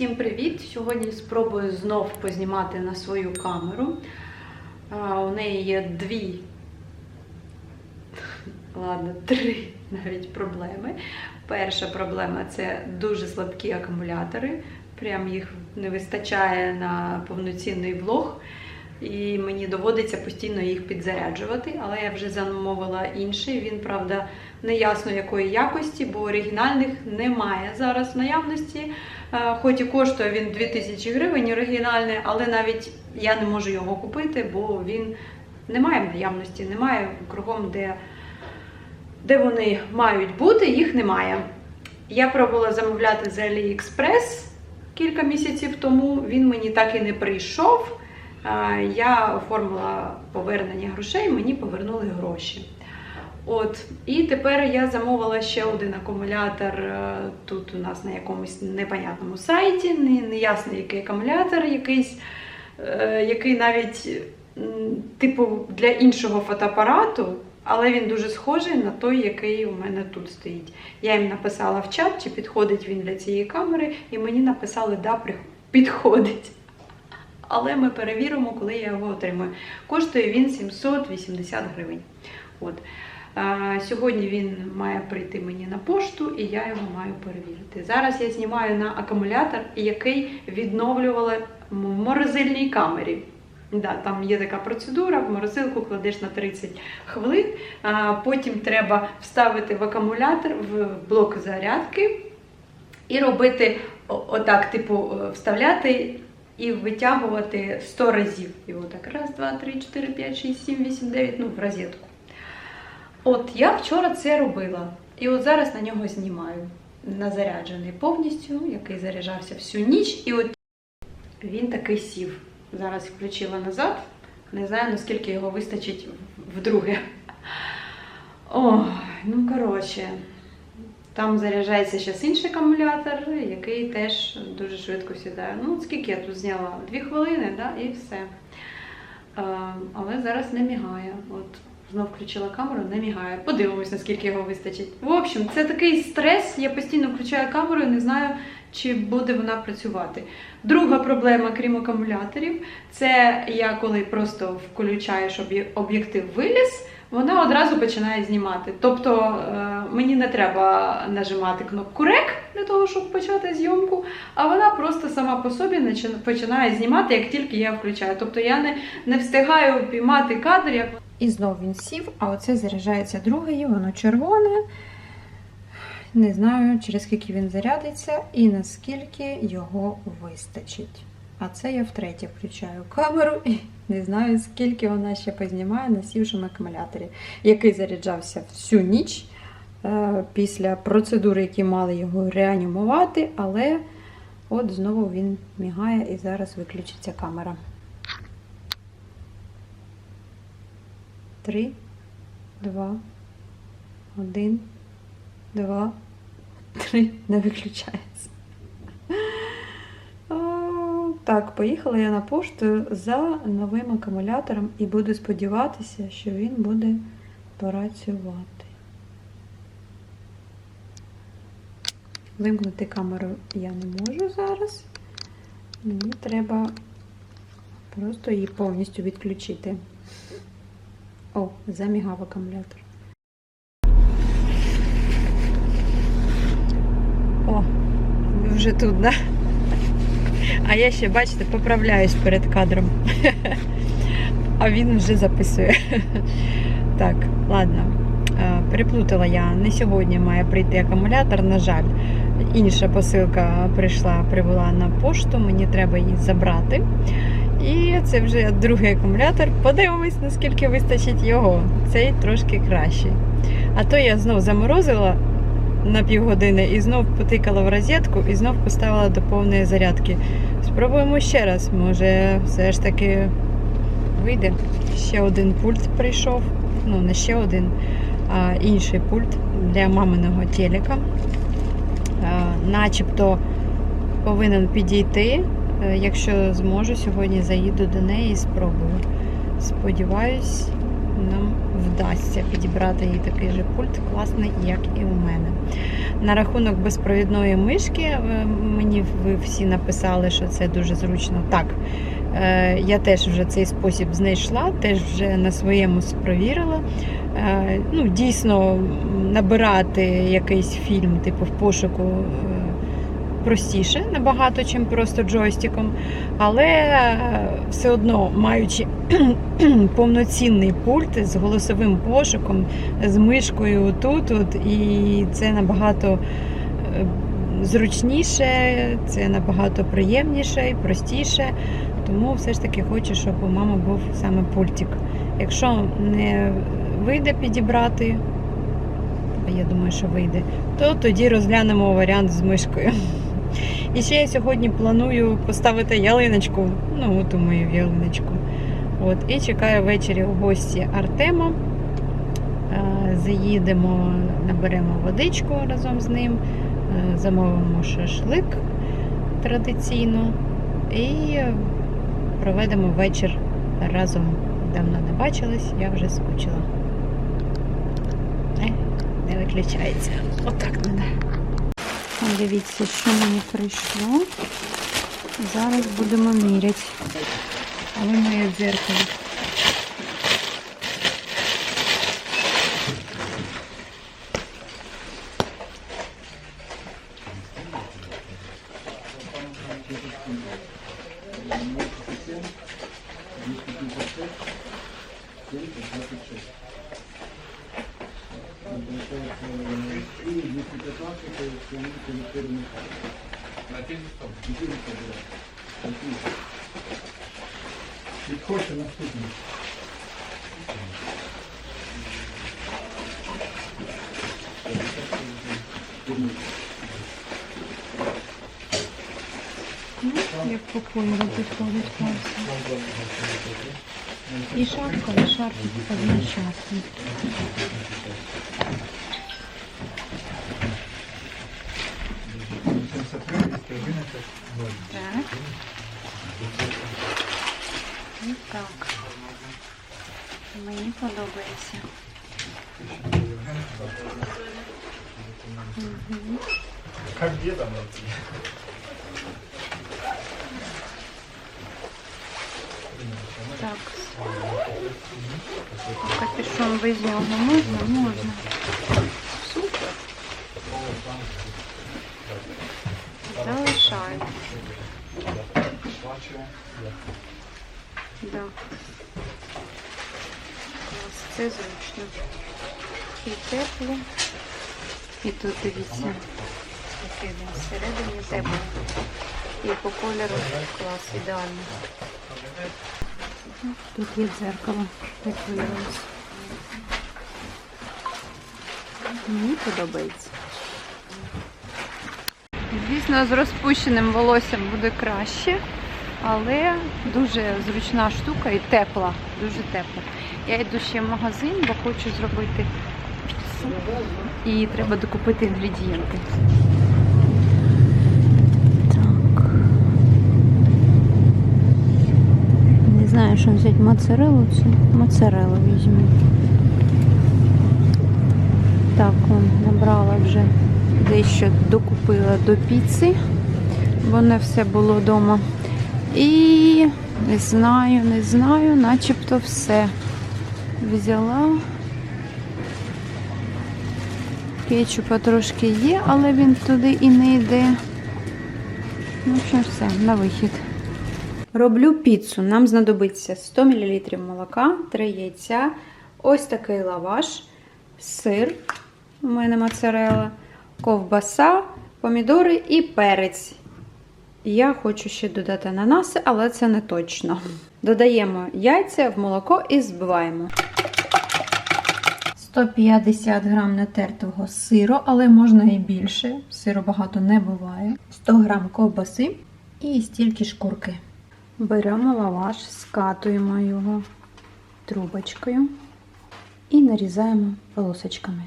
Всім привіт! Сьогодні спробую знов познімати на свою камеру. У неї є дві, ладно, три навіть проблеми. Перша проблема це дуже слабкі акумулятори. Прям їх не вистачає на повноцінний влог. І мені доводиться постійно їх підзаряджувати, але я вже замовила інший. Він, правда, не ясно якої якості, бо оригінальних немає зараз в наявності. Е, Хоч і коштує він 2000 гривень оригінальний, але навіть я не можу його купити, бо він не має в наявності, немає кругом, де, де вони мають бути, їх немає. Я пробувала замовляти з AliExpress кілька місяців тому, він мені так і не прийшов. Е, Я оформила повернення грошей, мені повернули гроші. От, і тепер я замовила ще один акумулятор е, тут у нас на якомусь непонятному сайті. Не, не ясно, який акумулятор, якийсь, е, який навіть типу для іншого фотоапарату, але він дуже схожий на той, який у мене тут стоїть. Я їм написала в чат, чи підходить він для цієї камери, і мені написали, да, підходить. Але ми перевіримо, коли я його отримаю. Коштує він 780 гривень. От. Сьогодні він має прийти мені на пошту, і я його маю перевірити. Зараз я знімаю на акумулятор, який відновлювала в морозильній камері. Да, там є така процедура, в морозилку кладеш на 30 хвилин, а потім треба вставити в акумулятор в блок зарядки і робити отак, типу, е, вставляти і витягувати 100 разів. І отак раз, два, три, чотири, п'ять, шість, сім, вісім, дев'ять, ну, в розетку. От я вчора це робила. І от зараз на нього знімаю. Назаряджений повністю, який заряджався всю ніч. І от він такий сів. Зараз включила назад. Не знаю, наскільки його вистачить вдруге. Ой, ну коротше. Там заряджається зараз інший акумулятор, який теж дуже швидко сідає. Ну, скільки я тут зняла? Дві хвилини, да? і все. Е, але зараз не мігає. От знов включила камеру, не мігає. Подивимось, наскільки його вистачить. В общем, це такий стрес. Я постійно включаю камеру і не знаю, чи буде вона працювати. Друга проблема, крім акумуляторів, це я коли просто включаю, щоб об'єктив виліз, вона одразу починає знімати. Тобто е, мені не треба нажимати кнопку REC для того, щоб почати зйомку, а вона просто сама по собі починає знімати, як тільки я включаю. Тобто я не, не встигаю піймати кадр, як і знов він сів, а оце заряджається другою, воно червоне. Не знаю, через скільки він зарядиться і наскільки його вистачить. А це я втретє включаю камеру і не знаю, скільки вона ще познімає на сівшому акумуляторі, який заряджався всю ніч е, після процедури, які мали його реанімувати, але от знову він мігає і зараз виключиться камера. Три, два, один, два, три. Не виключається. Так, поїхала я на пошту за новим акумулятором і буду сподіватися, що він буде працювати. Вимкнути камеру я не можу зараз. Мені треба просто її повністю відключити. О, замігав акумулятор. О, ви вже тут, да? А я ще, бачите, поправляюсь перед кадром. А він вже записує. Так, ладно. Е, Переплутала я. Не сьогодні має прийти акумулятор, на жаль. Інша посилка прийшла, прибула на пошту, мені треба її забрати. І це вже другий акумулятор. Подивимось, наскільки вистачить його. Цей трошки кращий. А то я знов заморозила на півгодини і знов потикала в розетку і знов поставила до повної зарядки. Спробуємо ще раз. Може, все ж таки вийде. Ще один пульт прийшов. Ну, не ще один, а інший пульт для маминого телека. Начебто повинен підійти. Е, Якщо зможу, сьогодні заїду до неї і спробую. Сподіваюсь, нам вдасться підібрати їй такий же пульт класний, як і у мене. На рахунок безпровідної мишки, е, мені ви всі написали, що це дуже зручно. Так, е, я теж вже цей спосіб знайшла, теж вже на своєму спровірила. Ну, дійсно, набирати якийсь фільм, типу в пошуку. Простіше набагато, чим просто джойстиком, але е, все одно маючи повноцінний пульт з голосовим пошуком, з мишкою тут, от, і це набагато е, зручніше, це набагато приємніше і простіше. Тому все ж таки хочу, щоб у мами був саме пультик. Якщо не вийде підібрати, я думаю, що вийде, то тоді розглянемо варіант з мишкою. І ще я сьогодні планую поставити ялиночку, ну от у мою ялиночку. От, і чекаю ввечері у гості Артема. Е, Заїдемо, наберемо водичку разом з ним, е, замовимо шашлик традиційно і проведемо вечір разом. Давно не бачились, я вже скучила. Е, не виключається. Отак треба. Дивіться, що мені прийшло. Зараз будемо міряти. Але моє дзеркало. Підходьте наступний. Ну, як по кольору підходить. І шапка, і шарфик одночасно. Так. І так. Мені подобається. Мгм. Как деда найти? Так. Капюшон без нього можна? Можна. Супер. Залишаю. Да. Клас, це зручно. І тепло. І тут дивіться. Який він всередині тепло. І по кольору клас ідеально. Тут є дзеркало, як виявилось. Мені подобається. Звісно, з розпущеним волоссям буде краще, але дуже зручна штука і тепла, дуже тепла. Я йду ще в магазин, бо хочу зробити. І треба докупити інгредієнти. Так. Не знаю, що взяти моцарелу чи моцарелу візьму. Так, он, набрала вже дещо докупила до піци, бо не все було вдома. І не знаю, не знаю, начебто все взяла. Кетчупа трошки є, але він туди і не йде. Ну, общем, все, на вихід. Роблю піцу. Нам знадобиться 100 мл молока, 3 яйця, ось такий лаваш, сир, у мене моцарелла, ковбаса, помідори і перець. Я хочу ще додати ананаси, але це не точно. Додаємо яйця в молоко і збиваємо. 150 грам натертого сиру, але можна і більше. Сиру багато не буває. 100 грам ковбаси і стільки шкурки. Беремо лаваш, скатуємо його трубочкою і нарізаємо полосочками.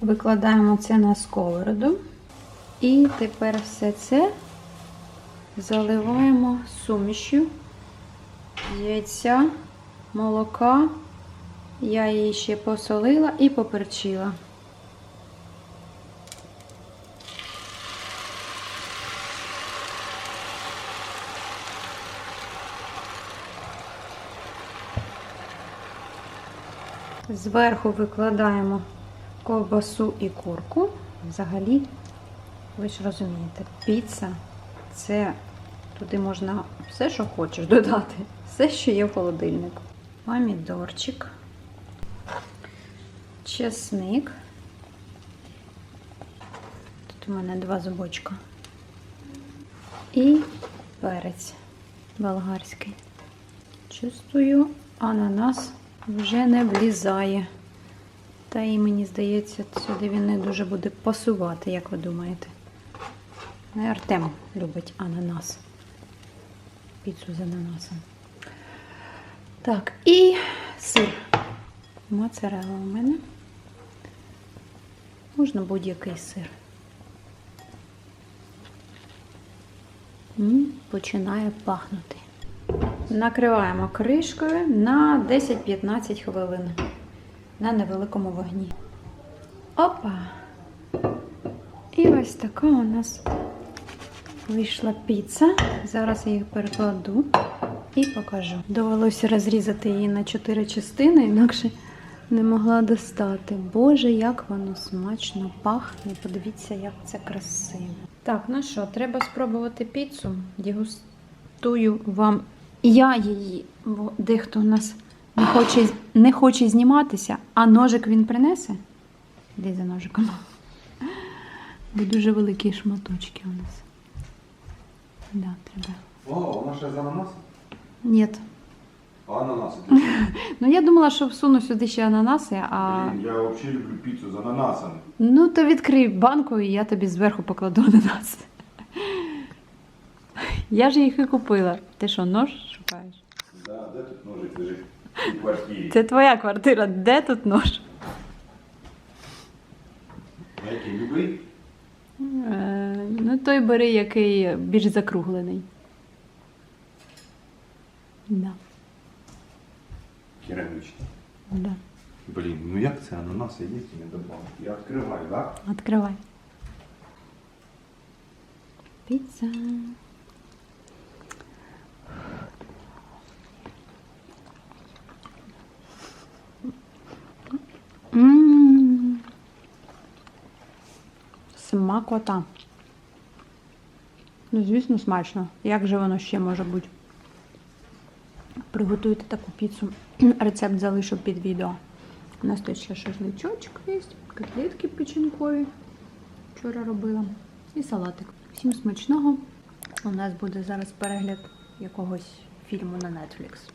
Викладаємо це на сковороду. І тепер все це заливаємо сумішю яйця, молока Я її ще посолила і поперчила. Зверху викладаємо ковбасу і курку. Взагалі, ви ж розумієте, піца це туди можна все, що хочеш додати, все, що є в холодильнику. Помідорчик, чесник. Тут у мене два зубочка. І перець болгарський. Чувствую, ананас вже не влізає. Та і мені здається, сюди він не дуже буде пасувати, як ви думаєте. Не Артем любить ананас. Піцу з ананасом. Так, і сир. Моцарелла у мене. Можна будь-який сир. Починає пахнути. Накриваємо кришкою на 10-15 хвилин на невеликому вогні. Опа! І ось така у нас вийшла піца. Зараз я її перекладу і покажу. Довелося розрізати її на 4 частини, інакше не могла достати. Боже, як воно смачно пахне. Подивіться, як це красиво. Так, ну що, треба спробувати піцу. Дегустую вам я її, бо дехто у нас не хоче, не хоче зніматися, а ножик він принесе. Де за ножиком? Бо дуже великі шматочки у нас. Да, треба. О, вона ще з ананасом? Ні. А ананас? Ну я думала, що всуну сюди ще ананаси, а. Блін, я взагалі люблю піцу з ананасами. Ну, то відкрий банку і я тобі зверху покладу ананаси. Я ж їх і купила. Ти що, нож шукаєш? Да, де тут ножик лежить? У квартирі. Це твоя квартира, де тут нож? А Який любий? Е, ну, той бери, який більш закруглений. Да, Керамічний. да. Блін, ну як це ананас є і не добавив? Я відкриваю, так? Откривай. Піца. М. Смакота. Ну, звісно, смачно. Як же воно ще може бути? Приготуйте таку піцу. Рецепт залишу під відео. У нас тут ще шашличочок є, котлетки печінкові. Вчора робила. І салатик. Всім смачного. У нас буде зараз перегляд якогось фільму на Netflix.